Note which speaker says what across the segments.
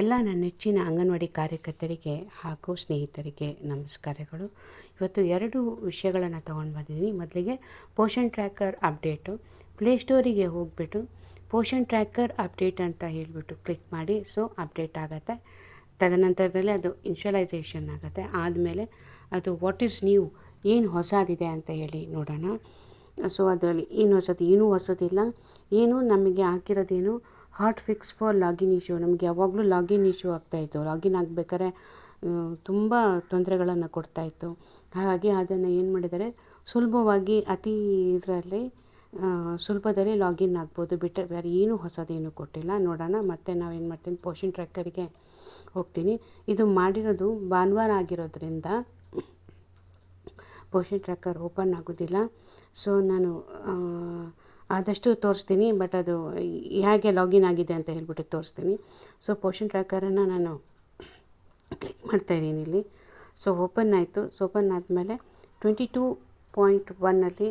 Speaker 1: ಎಲ್ಲ ನನ್ನ ನೆಚ್ಚಿನ ಅಂಗನವಾಡಿ ಕಾರ್ಯಕರ್ತರಿಗೆ ಹಾಗೂ ಸ್ನೇಹಿತರಿಗೆ ನಮಸ್ಕಾರಗಳು. ಇವತ್ತು ಎರಡು ವಿಷಯಗಳನ್ನು ತೊಗೊಂಡು ಬಂದಿದ್ದೀನಿ ಮೊದಲಿಗೆ ಪೋಷನ್ ಟ್ರ್ಯಾಕರ್ ಅಪ್ಡೇಟು. ಪ್ಲೇಸ್ಟೋರಿಗೆ ಹೋಗಿಬಿಟ್ಟು ಪೋಷನ್ ಟ್ರ್ಯಾಕರ್ ಅಪ್ಡೇಟ್ ಅಂತ ಹೇಳಿಬಿಟ್ಟು ಕ್ಲಿಕ್ ಮಾಡಿ, ಸೊ ಅಪ್ಡೇಟ್ ಆಗುತ್ತೆ. ತದನಂತರದಲ್ಲಿ ಅದು ಇನ್ಶಲೈಸೇಷನ್ ಆಗುತ್ತೆ. ಆದಮೇಲೆ ಅದು ವಾಟ್ ಈಸ್ ನ್ಯೂ, ಏನು ಹೊಸದಿದೆ ಅಂತ ಹೇಳಿ ನೋಡೋಣ. ಸೊ ಅದರಲ್ಲಿ ಏನು ಹೊಸದು ಏನೂ ಹೊಸದಿಲ್ಲ. ಏನು ನಮಗೆ ಹಾಕಿರೋದೇನು hot fix for login issue. ನಮಗೆ ಯಾವಾಗಲೂ ಲಾಗಿನ್ ಇಶ್ಯೂ ಆಗ್ತಾಯಿತ್ತು ಲಾಗಿನ್ ಆಗಬೇಕಾದ್ರೆ ತುಂಬ ತೊಂದರೆಗಳನ್ನು ಕೊಡ್ತಾಯಿತ್ತು ಹಾಗಾಗಿ ಅದನ್ನು ಏನು ಮಾಡಿದ್ದಾರೆ, ಸುಲಭವಾಗಿ ಅತಿ ಇದರಲ್ಲಿ ಸುಲಭದಲ್ಲಿ ಲಾಗಿನ್ ಆಗ್ಬೋದು. ಬಿಟ್ಟರೆ ಬೇರೆ ಏನೂ ಹೊಸದೇನು ಕೊಟ್ಟಿಲ್ಲ. ನೋಡೋಣ, ಮತ್ತೆ ನಾವೇನು ಮಾಡ್ತೀನಿ ಪೋಷನ್ ಟ್ರ್ಯಾಕರಿಗೆ ಹೋಗ್ತೀನಿ. ಇದು ಮಾಡಿರೋದು ಭಾನುವಾರ ಆಗಿರೋದ್ರಿಂದ ಪೋಷನ್ ಟ್ರ್ಯಾಕರ್ ಓಪನ್ ಆಗೋದಿಲ್ಲ. ಸೊ, ನಾನು ಆದಷ್ಟು ತೋರಿಸ್ತೀನಿ ಬಟ್ ಅದು ಹೇಗೆ ಲಾಗಿನ್ ಆಗಿದೆ ಅಂತ ಹೇಳ್ಬಿಟ್ಟು ತೋರಿಸ್ತೀನಿ. ಸೊ ಪೋಷನ್ ಟ್ರ್ಯಾಕರನ್ನು ನಾನು ಕ್ಲಿಕ್ ಮಾಡ್ತಾಯಿದ್ದೀನಿ ಇಲ್ಲಿ. ಸೊ ಓಪನ್ ಆಯಿತು. ಸೊ ಓಪನ್ ಆದಮೇಲೆ ಟ್ವೆಂಟಿ ಟೂ ಪಾಯಿಂಟ್ ಒನ್ನಲ್ಲಿ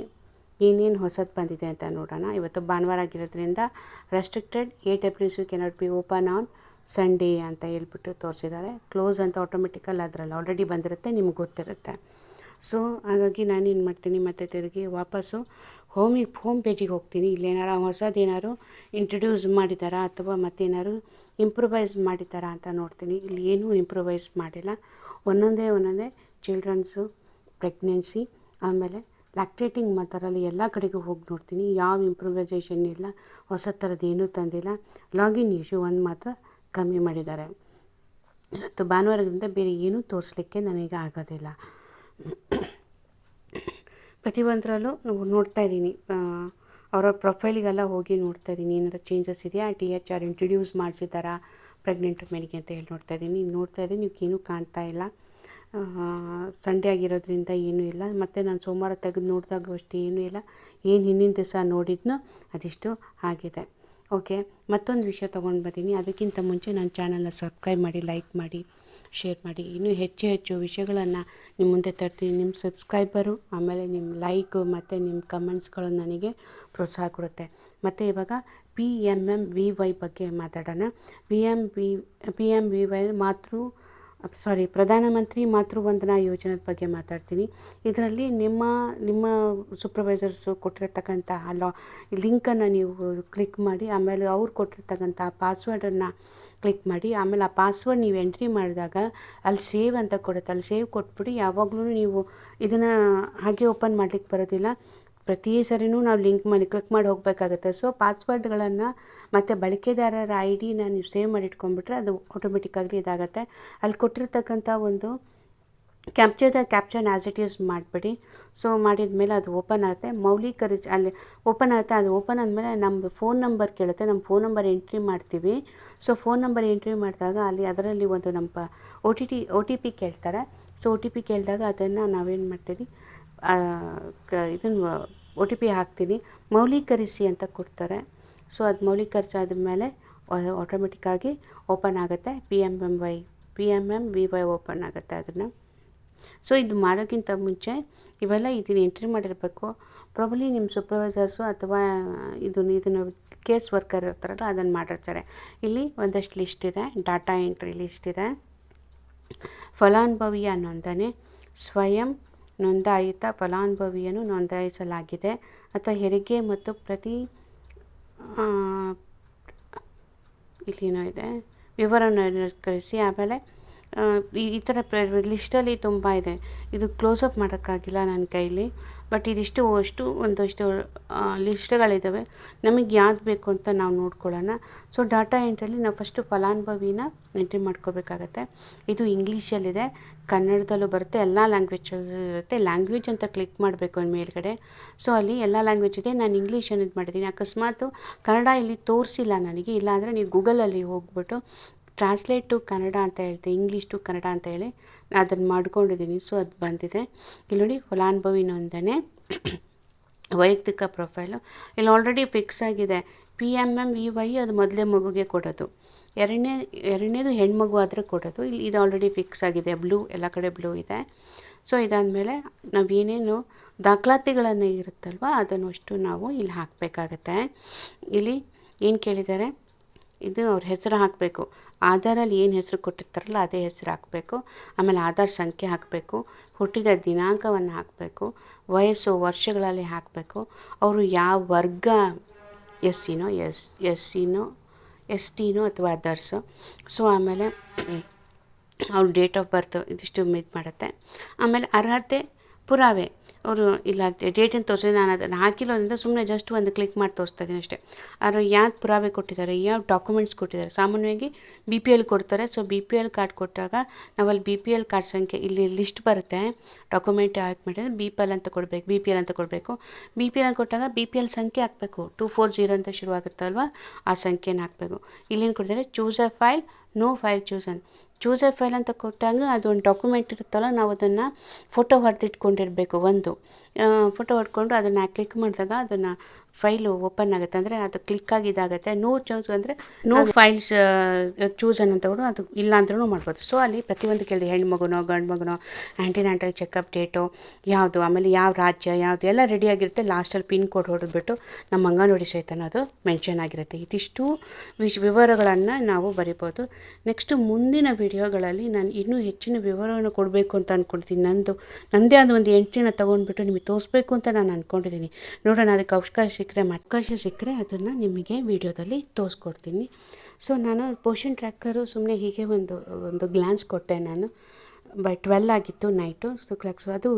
Speaker 1: ಏನೇನು ಹೊಸದು ಬಂದಿದೆ ಅಂತ ನೋಡೋಣ. ಇವತ್ತು ಭಾನುವಾರ ಆಗಿರೋದ್ರಿಂದ restricted A W C cannot be open on Sunday ಅಂತ ಹೇಳ್ಬಿಟ್ಟು ತೋರಿಸಿದ್ದಾರೆ. ಕ್ಲೋಸ್ ಅಂತ ಆಟೋಮೆಟಿಕಲ್ ಅದರಲ್ಲಿ ಆಲ್ರೆಡಿ ಬಂದಿರುತ್ತೆ, ನಿಮ್ಗೆ ಗೊತ್ತಿರುತ್ತೆ. ಸೊ ಹಾಗಾಗಿ ನಾನೇನು ಮಾಡ್ತೀನಿ ಮತ್ತೆ ತಿರುಗಿ ವಾಪಸ್ಸು ಹೋಮಿಗೆ ಹೋಮ್ ಪೇಜಿಗೆ ಹೋಗ್ತೀನಿ. ಇಲ್ಲೇನಾರು ಹೊಸದೇನಾರು ಇಂಟ್ರಡ್ಯೂಸ್ ಮಾಡಿದ್ದಾರಾ ಅಥವಾ ಮತ್ತೇನಾದ್ರು ಇಂಪ್ರೊವೈಸ್ ಮಾಡಿದ್ದಾರಾ ಅಂತ ನೋಡ್ತೀನಿ. ಇಲ್ಲಿ ಏನೂ ಇಂಪ್ರೊವೈಸ್ ಮಾಡಿಲ್ಲ. ಒಂದೊಂದೇ ಒಂದೊಂದೇ ಚಿಲ್ಡ್ರನ್ಸು ಪ್ರೆಗ್ನೆನ್ಸಿ ಆಮೇಲೆ ಲ್ಯಾಕ್ಟೇಟಿಂಗ್ ಮಾತರಲ್ಲಿ ಎಲ್ಲ ಕಡೆಗೂ ಹೋಗಿ ನೋಡ್ತೀನಿ. ಯಾವ ಇಂಪ್ರೂವೈಸೇಷನ್ ಇಲ್ಲ, ಹೊಸ ಥರದ್ದು ಏನೂ ತಂದಿಲ್ಲ. ಲಾಗಿನ್ ಇಶ್ಯೂ ಒಂದು ಮಾತ್ರ ಕಮ್ಮಿ ಮಾಡಿದ್ದಾರೆ. ಇವತ್ತು ಭಾನುವಾರದಿಂದ ಬೇರೆ ಏನೂ ತೋರಿಸ್ಲಿಕ್ಕೆ ನನಗೆ ಆಗೋದಿಲ್ಲ. ಪ್ರತಿಯೊಂದರಲ್ಲೂ ನೋಡ್ತಾ ಇದ್ದೀನಿ. ಅವರ ಪ್ರೊಫೈಲಿಗೆಲ್ಲ ಹೋಗಿ ನೋಡ್ತಾ ಇದ್ದೀನಿ. ಏನಾರು ಚೇಂಜಸ್ ಇದೆಯಾ? ಟಿ ಎಚ್ ಆರ್ ಇಂಟ್ರಡ್ಯೂಸ್ ಮಾಡಿಸಿದ್ದಾರಾ? ಪ್ರೆಗ್ನೆಂಟ್ ಮೆನಿಗೆ ಅಂತ ಹೇಳಿ ನೋಡ್ತಾ ಇದ್ದೀನಿ. ನೋಡ್ತಾ ಇದ್ದೀನಿ. ಏನೂ ಕಾಣ್ತಾ ಇಲ್ಲ. ಸಂಡೇ ಆಗಿರೋದ್ರಿಂದ ಏನೂ ಇಲ್ಲ. ಮತ್ತು ನಾನು ಸೋಮವಾರ ತೆಗೆದು ನೋಡಿದಾಗ ಅಷ್ಟೇ ಏನೂ ಇಲ್ಲ. ಏನು ಹಿಂದಿನ ದಿವಸ ನೋಡಿದ್ನೋ ಅದಿಷ್ಟು ಆಗಿದೆ. ಓಕೆ ಮತ್ತೊಂದು ವಿಷಯ ತೊಗೊಂಡು ಬರ್ತೀನಿ. ಅದಕ್ಕಿಂತ ಮುಂಚೆ ನನ್ನ ಚಾನಲ್ನ ಸಬ್ಸ್ಕ್ರೈಬ್ ಮಾಡಿ ಲೈಕ್ ಮಾಡಿ. ಶೇರ್ ಮಾಡಿ. ಇನ್ನೂ ಹೆಚ್ಚು ಹೆಚ್ಚು ವಿಷಯಗಳನ್ನು ನಿಮ್ಮ ಮುಂದೆ ತರ್ತೀನಿ. ನಿಮ್ಮ ಸಬ್ಸ್ಕ್ರೈಬರು, ಆಮೇಲೆ ನಿಮ್ಮ ಲೈಕು ಮತ್ತು ನಿಮ್ಮ ಕಮೆಂಟ್ಸ್ಗಳು ನನಗೆ ಪ್ರೋತ್ಸಾಹ ಕೊಡುತ್ತೆ. ಮತ್ತು ಇವಾಗ P M M V Y ಬಗ್ಗೆ ಮಾತಾಡೋಣ. P M V P M V Y ಮಾತೃ ಸಾರಿ ಪ್ರಧಾನಮಂತ್ರಿ ಮಾತೃವಂದನಾ ಯೋಜನೆದ ಬಗ್ಗೆ ಮಾತಾಡ್ತೀನಿ. ಇದರಲ್ಲಿ ನಿಮ್ಮ ನಿಮ್ಮ ಸೂಪರ್ವೈಸರ್ಸು ಕೊಟ್ಟಿರ್ತಕ್ಕಂಥ ಲಾ, ಲಿಂಕನ್ನು ನೀವು ಕ್ಲಿಕ್ ಮಾಡಿ, ಆಮೇಲೆ ಅವ್ರು ಕೊಟ್ಟಿರ್ತಕ್ಕಂಥ ಪಾಸ್ವರ್ಡನ್ನು ಕ್ಲಿಕ್ ಮಾಡಿ, ಆಮೇಲೆ ಆ ಪಾಸ್ವರ್ಡ್ ನೀವು ಎಂಟ್ರಿ ಮಾಡಿದಾಗ ಅಲ್ಲಿ ಸೇವ್ ಅಂತ ಕೊಡುತ್ತೆ. ಅಲ್ಲಿ ಸೇವ್ ಕೊಟ್ಬಿಟ್ಟು ಯಾವಾಗಲೂ ನೀವು ಇದನ್ನು ಹಾಗೆ ಓಪನ್ ಮಾಡಲಿಕ್ಕೆ ಬರೋದಿಲ್ಲ. ಪ್ರತಿ ಸರಿನೂ ನಾವು ಲಿಂಕ್ ಮಾಡಿ ಕ್ಲಿಕ್ ಮಾಡಿ ಹೋಗಬೇಕಾಗುತ್ತೆ. ಸೊ ಪಾಸ್ವರ್ಡ್ಗಳನ್ನು ಮತ್ತು ಬಳಕೆದಾರರ ಐ ಡಿನ ನೀವು ಸೇವ್ ಮಾಡಿ ಇಟ್ಕೊಂಡ್ಬಿಟ್ರೆ ಅದು ಆಟೋಮೆಟಿಕ್ಕಾಗಿ ಇದಾಗುತ್ತೆ. ಅಲ್ಲಿ ಕೊಟ್ಟಿರ್ತಕ್ಕಂಥ ಒಂದು capture the capture as it is ಮಾಡಿಬಿಡಿ. ಸೊ ಮಾಡಿದ ಮೇಲೆ ಅದು ಓಪನ್ ಆಗುತ್ತೆ. ಮೌಲ್ಯೀಕರಿಸಿ, ಅಲ್ಲಿ ಓಪನ್ ಆಗುತ್ತೆ. ಅದು ಓಪನ್ ಆದಮೇಲೆ ನಮ್ಮ ಫೋನ್ ನಂಬರ್ ಕೇಳುತ್ತೆ. ನಮ್ಮ ಫೋನ್ ನಂಬರ್ ಎಂಟ್ರಿ ಮಾಡ್ತೀವಿ. ಸೊ ಫೋನ್ ನಂಬರ್ ಎಂಟ್ರಿ ಮಾಡಿದಾಗ ಅಲ್ಲಿ ಅದರಲ್ಲಿ ಒಂದು ನಮ್ಮ O T T O T P ಕೇಳ್ತಾರೆ. ಸೊ ಒ ಟಿ ಪಿ ಕೇಳಿದಾಗ ಅದನ್ನು ನಾವೇನು ಮಾಡ್ತೀವಿ? ಇದನ್ನು ಒ ಟಿ ಪಿ ಹಾಕ್ತೀನಿ ಮೌಲೀಕರಿಸಿ ಅಂತ ಕೊಡ್ತಾರೆ. ಸೊ ಅದು ಮೌಲೀಕರಿಸಾದ ಮೇಲೆ ಆಟೋಮೆಟಿಕ್ಕಾಗಿ ಓಪನ್ ಆಗುತ್ತೆ. P M M Y P M M V Y open ಆಗುತ್ತೆ ಅದನ್ನು. ಸೊ ಇದು ಮಾಡೋಕ್ಕಿಂತ ಮುಂಚೆ ಇವೆಲ್ಲ ಇದನ್ನು ಎಂಟ್ರಿ ಮಾಡಿರಬೇಕು. ಪ್ರಾಬಲಿ ನಿಮ್ಮ ಸೂಪರ್ವೈಸರ್ಸು ಅಥವಾ ಇದನ್ನು ಇದನ್ನು ಕೇಸ್ ವರ್ಕರ್ ಇರ್ತಾರಲ್ಲ ಅದನ್ನು ಮಾಡಿರ್ತಾರೆ. ಇಲ್ಲಿ ಒಂದಷ್ಟು ಲಿಸ್ಟ್ ಇದೆ. ಡಾಟಾ ಎಂಟ್ರಿ ಲಿಸ್ಟ್ ಇದೆ. ಫಲಾನುಭವಿಯ ನೋಂದಣಿ, ಸ್ವಯಂ ನೋಂದಾಯಿತ ಫಲಾನುಭವಿಯನ್ನು ನೋಂದಾಯಿಸಲಾಗಿದೆ. ಅಥವಾ ಹೆರಿಗೆ ಮತ್ತು ಪ್ರತಿ ಇಲ್ಲೇನೋ ಇದೆ. ವಿವರವನ್ನು ಕಳಿಸಿ ಆಮೇಲೆ ಈ ಥರ ಲಿಸ್ಟಲ್ಲಿ ತುಂಬ ಇದೆ. ಇದು ಕ್ಲೋಸಪ್ ಮಾಡೋಕ್ಕಾಗಿಲ್ಲ ನನ್ನ ಕೈಲಿ. ಬಟ್ ಇದಿಷ್ಟು ಅಷ್ಟು ಒಂದಷ್ಟು ಲಿಸ್ಟ್ಗಳಿದ್ದಾವೆ ನಮಗೆ ಯಾವ್ದು ಬೇಕು ಅಂತ ನಾವು ನೋಡ್ಕೊಳ್ಳೋಣ. ಸೊ ಡಾಟಾ ಎಂಟ್ರಲ್ಲಿ ನಾವು ಫಸ್ಟು ಫಲಾನುಭವಿನ ಎಂಟ್ರಿ ಮಾಡ್ಕೋಬೇಕಾಗತ್ತೆ. ಇದು ಇಂಗ್ಲೀಷಲ್ಲಿದೆ ಕನ್ನಡದಲ್ಲೂ ಬರುತ್ತೆ. ಎಲ್ಲ ಲ್ಯಾಂಗ್ವೇಜಲ್ಲೂ ಇರುತ್ತೆ. ಲ್ಯಾಂಗ್ವೇಜ್ ಅಂತ ಕ್ಲಿಕ್ ಮಾಡಬೇಕು ಅಂದ ಮೇಲ್ಗಡೆ. ಸೊ ಅಲ್ಲಿ ಎಲ್ಲ ಲ್ಯಾಂಗ್ವೇಜ್ ಇದೆ. ನಾನು ಇಂಗ್ಲೀಷ್ ಅನ್ನೋದು ಮಾಡಿದ್ದೀನಿ. ಅಕಸ್ಮಾತ್ ಕನ್ನಡ ಇಲ್ಲಿ ತೋರಿಸಿಲ್ಲ ನನಗೆ. ಇಲ್ಲಾಂದರೆ ನೀವು ಗೂಗಲಲ್ಲಿ ಹೋಗ್ಬಿಟ್ಟು ಟ್ರಾನ್ಸ್ಲೇಟ್ ಟು ಕನ್ನಡ ಅಂತ ಹೇಳ್ತೀನಿ ಇಂಗ್ಲೀಷ್ ಟು ಕನ್ನಡ ಅಂತ ಹೇಳಿ ಅದನ್ನು ಮಾಡ್ಕೊಂಡಿದ್ದೀನಿ ಸೊ ಅದು ಬಂದಿದೆ. ಇಲ್ಲಿ ನೋಡಿ ಫಲಾನುಭವಿ ನೋಂದಣಿ. ವೈಯಕ್ತಿಕ ಪ್ರೊಫೈಲು. ಇಲ್ಲಿ ಆಲ್ರೆಡಿ ಫಿಕ್ಸ್ ಆಗಿದೆ. P M M V Y ಅದು ಮೊದಲೇ ಮಗುಗೆ ಕೊಡೋದು. ಎರಡನೇ, ಎರಡನೇದು ಹೆಣ್ಮಗು ಆದರೆ ಕೊಡೋದು. ಇಲ್ಲಿ ಇದು ಆಲ್ರೆಡಿ ಫಿಕ್ಸ್ ಆಗಿದೆ. ಬ್ಲೂ ಎಲ್ಲ ಕಡೆ ಬ್ಲೂ ಇದೆ. ಸೊ ಇದಾದಮೇಲೆ ನಾವೇನೇನು ದಾಖಲಾತಿಗಳನ್ನು ಇರುತ್ತಲ್ವ, ಅದನ್ನು ಅಷ್ಟು ನಾವು ಇಲ್ಲಿ ಹಾಕಬೇಕಾಗತ್ತೆ. ಇಲ್ಲಿ ಏನು ಕೇಳಿದ್ದಾರೆ? ಇದು ಅವ್ರ ಹೆಸರು ಹಾಕಬೇಕು. ಆಧಾರಲ್ಲಿ ಏನು ಹೆಸರು ಕೊಟ್ಟಿರ್ತಾರಲ್ಲ ಅದೇ ಹೆಸರು ಹಾಕಬೇಕು. ಆಮೇಲೆ ಆಧಾರ್ ಸಂಖ್ಯೆ ಹಾಕಬೇಕು. ಹುಟ್ಟಿದ ದಿನಾಂಕವನ್ನು ಹಾಕಬೇಕು. ವಯಸ್ಸು ವರ್ಷಗಳಲ್ಲಿ ಹಾಕಬೇಕು. ಅವರು ಯಾವ ವರ್ಗ ಎಸ್ ಸಿನೋ ಎಸ್ ಎಸ್ ಸಿನೋ ಎಸ್ ಟಿನೋ ಅಥವಾ ಅದರ್ಸು. ಸೊ ಆಮೇಲೆ ಅವ್ರ ಡೇಟ್ ಆಫ್ ಬರ್ತು ಇದಿಷ್ಟು ಇದು ಮಾಡುತ್ತೆ. ಆಮೇಲೆ ಅರ್ಹತೆ ಪುರಾವೆ. ಅವರು ಇಲ್ಲ ಡೇಟನ್ನು ತೋರಿಸಿದ್ರೆ ನಾನು ಅದನ್ನು ಹಾಕಿರೋದ್ರಿಂದ ಸುಮ್ಮನೆ ಜಸ್ಟ್ ಒಂದು ಕ್ಲಿಕ್ ಮಾಡಿ ತೋರಿಸ್ತಾ ಇದ್ದೀನಿ ಅಷ್ಟೇ. ಆದರೆ ಯಾವ್ದು ಪುರಾವೆ ಕೊಟ್ಟಿದ್ದಾರೆ ಯಾವ ಡಾಕ್ಯುಮೆಂಟ್ಸ್ ಕೊಟ್ಟಿದ್ದಾರೆ? ಸಾಮಾನ್ಯವಾಗಿ ಬಿ ಪಿ ಎಲ್ ಕೊಡ್ತಾರೆ. So B P L card ಕೊಟ್ಟಾಗ ನಾವಲ್ಲಿ ಬಿ ಪಿ ಎಲ್ ಕಾರ್ಡ್ ಸಂಖ್ಯೆ ಇಲ್ಲಿ ಲಿಸ್ಟ್ ಬರುತ್ತೆ. ಡಾಕ್ಯುಮೆಂಟ್ ಹಾಕಿ ಮಾಡಿದ್ರೆ ಬಿ ಪಿ ಎಲ್ ಅಂತ ಕೊಡಬೇಕು ಬಿ ಪಿ ಎಲ್ ಅಂತ ಕೊಡಬೇಕು. ಬಿ ಪಿ ಎಲ್ ಕೊಟ್ಟಾಗ ಬಿ ಪಿ ಎಲ್ ಸಂಖ್ಯೆ ಹಾಕಬೇಕು. ಟೂ ಫೋರ್ ಜೀರೋ ಅಂತ ಶುರುವಾಗುತ್ತಲ್ವ? ಆ ಸಂಖ್ಯೆನ ಹಾಕಬೇಕು. ಇಲ್ಲೇನು ಕೊಡ್ತಾರೆ? Choose a file no file choose ಅಂತ ಚೂಸ್ ಎ ಫೈಲ್ ಅಂತ ಕೊಟ್ಟಾಗ ಅದೊಂದು ಡಾಕ್ಯುಮೆಂಟ್ ಇರುತ್ತಲ್ಲ, ನಾವು ಅದನ್ನು ಫೋಟೋ ಹೊಡೆದಿಟ್ಕೊಂಡಿರಬೇಕು ಒಂದು. ಫೋಟೋ ಹೊಡ್ಕೊಂಡು ಅದನ್ನು ಕ್ಲಿಕ್ ಮಾಡಿದಾಗ ಅದನ್ನು ಫೈಲು ಓಪನ್ ಆಗುತ್ತೆ ಅಂದರೆ ಅದು ಕ್ಲಿಕ್ ಆಗಿ ಇದಾಗುತ್ತೆ. ನೋ ಚೂಸ್ ಅಂದರೆ ನೋ ಫೈಲ್ಸ್ ಚೂಸ್ ಅನ್ನೋ ತಗೊಂಡು ಅದು ಇಲ್ಲ ಅಂದ್ರೂ ಮಾಡ್ಬೋದು. ಸೊ ಅಲ್ಲಿ ಪ್ರತಿಯೊಂದು ಕೇಳಿದೆ ಹೆಣ್ಣು ಮಗುನೋ ಗಂಡು ಮಗುನೋ ಆ್ಯಂಟಿನಾಂಟಲ್ ಚೆಕಪ್ ಡೇಟು ಯಾವುದು ಆಮೇಲೆ ಯಾವ ರಾಜ್ಯ ಯಾವುದು ಎಲ್ಲ ರೆಡಿಯಾಗಿರುತ್ತೆ ಲಾಸ್ಟಲ್ಲಿ ಪಿನ್ ಕೋಡ್ ಹೊಡೆದ್ಬಿಟ್ಟು ನಮ್ಮ ಅಂಗನವಾಡಿ ಸಹಿತ ಅದು ಮೆನ್ಷನ್ ಆಗಿರುತ್ತೆ. ಇದಿಷ್ಟು ವಿಶ್ ವಿವರಗಳನ್ನು ನಾವು ಬರಿಬೋದು. ನೆಕ್ಸ್ಟು ಮುಂದಿನ ವಿಡಿಯೋಗಳಲ್ಲಿ ನಾನು ಇನ್ನೂ ಹೆಚ್ಚಿನ ವಿವರವನ್ನು ಕೊಡಬೇಕು ಅಂತ ಅಂದ್ಕೊಳ್ತೀನಿ ನಂದು ನನ್ನದೇ ಆದ ಒಂದು ಎಂಟ್ರಿನ ತೊಗೊಂಡ್ಬಿಟ್ಟು ನಿಮಗೆ ತೋರಿಸ್ಬೇಕು ಅಂತ ನಾನು ಅಂದ್ಕೊಂಡಿದ್ದೀನಿ ನೋಡೋಣ ಅದಕ್ಕೆ ಅವಕಾಶ ಸಿಕ್ಕರೆ ಅವಕಾಶ ಸಿಕ್ಕರೆ ಅದನ್ನು ನಿಮಗೆ ವಿಡಿಯೋದಲ್ಲಿ ತೋರಿಸ್ಕೊಡ್ತೀನಿ. ಸೊ ನಾನು ಪೋಷನ್ ಟ್ರ್ಯಾಕರು ಸುಮ್ಮನೆ ಹೀಗೆ ಒಂದು ಒಂದು ಗ್ಲಾನ್ಸ್ ಕೊಟ್ಟೆ ನಾನು. ಬೈ ಟ್ವೆಲ್ ಆಗಿತ್ತು ನೈಟು ಸೊ ಕ್ಲಾಕ್ಸ್ ಅದು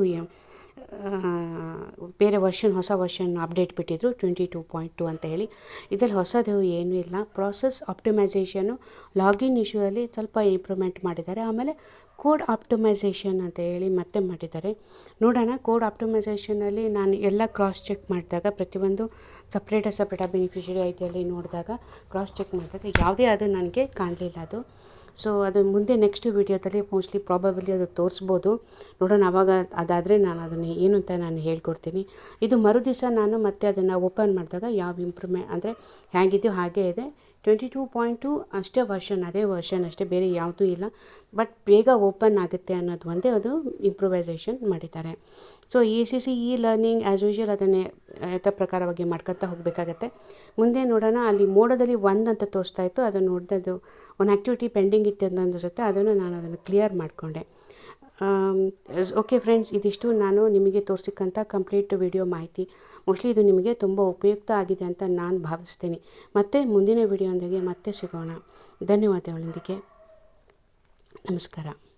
Speaker 1: ಬೇರೆ ವರ್ಷನ್ ಹೊಸ ವರ್ಷನ್ ಅಪ್ಡೇಟ್ ಬಿಟ್ಟಿದ್ರು ಟ್ವೆಂಟಿ ಟೂ ಪಾಯಿಂಟ್ ಟು ಅಂತ ಹೇಳಿ. ಇದರಲ್ಲಿ ಹೊಸದು ಏನೂ ಇಲ್ಲ. ಪ್ರಾಸೆಸ್ ಆಪ್ಟಿಮೈಸೇಷನು ಲಾಗಿನ್ ಇಶ್ಯೂಯಲ್ಲಿ ಸ್ವಲ್ಪ ಇಂಪ್ರೂವ್ಮೆಂಟ್ ಮಾಡಿದ್ದಾರೆ. ಆಮೇಲೆ ಕೋಡ್ ಆಪ್ಟಿಮೈಸೇಷನ್ ಅಂತ ಹೇಳಿ ಮತ್ತೆ ಮಾಡಿದ್ದಾರೆ. ನೋಡೋಣ ಕೋಡ್ ಆಪ್ಟಿಮೈಸೇಷನಲ್ಲಿ ನಾನು ಎಲ್ಲ ಕ್ರಾಸ್ ಚೆಕ್ ಮಾಡಿದಾಗ, ಪ್ರತಿಯೊಂದು ಸಪ್ರೇಟ ಸಪ್ರೇಟ ಬೆನಿಫಿಷರಿ ಐಟಿಯಲ್ಲಿ ನೋಡಿದಾಗ ಕ್ರಾಸ್ ಚೆಕ್ ಮಾಡಿದಾಗ, ಯಾವುದೇ ಅದು ನನಗೆ ಕಾಣಲಿಲ್ಲ ಅದು. ಸೊ ಅದು ಮುಂದೆ ನೆಕ್ಸ್ಟ್ ವೀಡಿಯೋದಲ್ಲಿ ಮೋಸ್ಟ್ಲಿ ಪ್ರಾಬಬಲಿ ಅದು ತೋರಿಸ್ಬೋದು. ನೋಡೋಣ ಅವಾಗ ಅದಾದರೆ ನಾನು ಅದನ್ನು ಏನು ಅಂತ ನಾನು ಹೇಳ್ಕೊಡ್ತೀನಿ. ಇದು ಮರು ದಿವಸ ನಾನು ಮತ್ತೆ ಅದನ್ನು ಓಪನ್ ಮಾಡಿದಾಗ ಯಾವ ಇಂಪ್ರೂವ್ಮೆಂಟ್ ಅಂದರೆ ಹೇಗಿದೆಯೋ ಹಾಗೇ ಇದೆ. ಟ್ವೆಂಟಿ ಟೂ ಪಾಯಿಂಟ್ ಟು ಅಷ್ಟೇ ವರ್ಷನ್, ಅದೇ ವರ್ಷನ್ ಅಷ್ಟೇ, ಬೇರೆ ಯಾವುದೂ ಇಲ್ಲ. ಬಟ್ ಬೇಗ ಓಪನ್ ಆಗುತ್ತೆ ಅನ್ನೋದು ಒಂದೇ ಅದು ಇಂಪ್ರೂವೈಸೇಷನ್ ಮಾಡಿದ್ದಾರೆ. So E C C E learning as usual ಅದನ್ನೇ, ಯಥ ಪ್ರಕಾರವಾಗಿ ಮಾಡ್ಕೊತಾ ಹೋಗಬೇಕಾಗತ್ತೆ. ಮುಂದೆ ನೋಡೋಣ, ಅಲ್ಲಿ ಮೋಡದಲ್ಲಿ ಒಂದು ಅಂತ ತೋರಿಸ್ತಾ ಇತ್ತು, ಅದನ್ನು ಅದು ಒಂದು ಆ್ಯಕ್ಟಿವಿಟಿ ಪೆಂಡಿಂಗ್ ಇತ್ತು ಅಂತ ಅನ್ನಿಸುತ್ತೆ ಅದನ್ನು ನಾನು ಅದನ್ನು ಕ್ಲಿಯರ್ ಮಾಡಿಕೊಂಡೆ. ಓಕೆ ಫ್ರೆಂಡ್ಸ್ ಇದಿಷ್ಟು ನಾನು ನಿಮಗೆ ತೋರಿಸಿಕ್ಕಂಥ ಕಂಪ್ಲೀಟ್ ವಿಡಿಯೋ ಮಾಹಿತಿ. ಮೋಸ್ಟ್ಲಿ ಇದು ನಿಮಗೆ ತುಂಬ ಉಪಯುಕ್ತ ಆಗಿದೆ ಅಂತ ನಾನು ಭಾವಿಸ್ತೀನಿ. ಮತ್ತೆ ಮುಂದಿನ ವಿಡಿಯೋದೊಂದಿಗೆ ಮತ್ತೆ ಸಿಗೋಣ. ಧನ್ಯವಾದಗಳೊಂದಿಗೆ. ನಮಸ್ಕಾರ.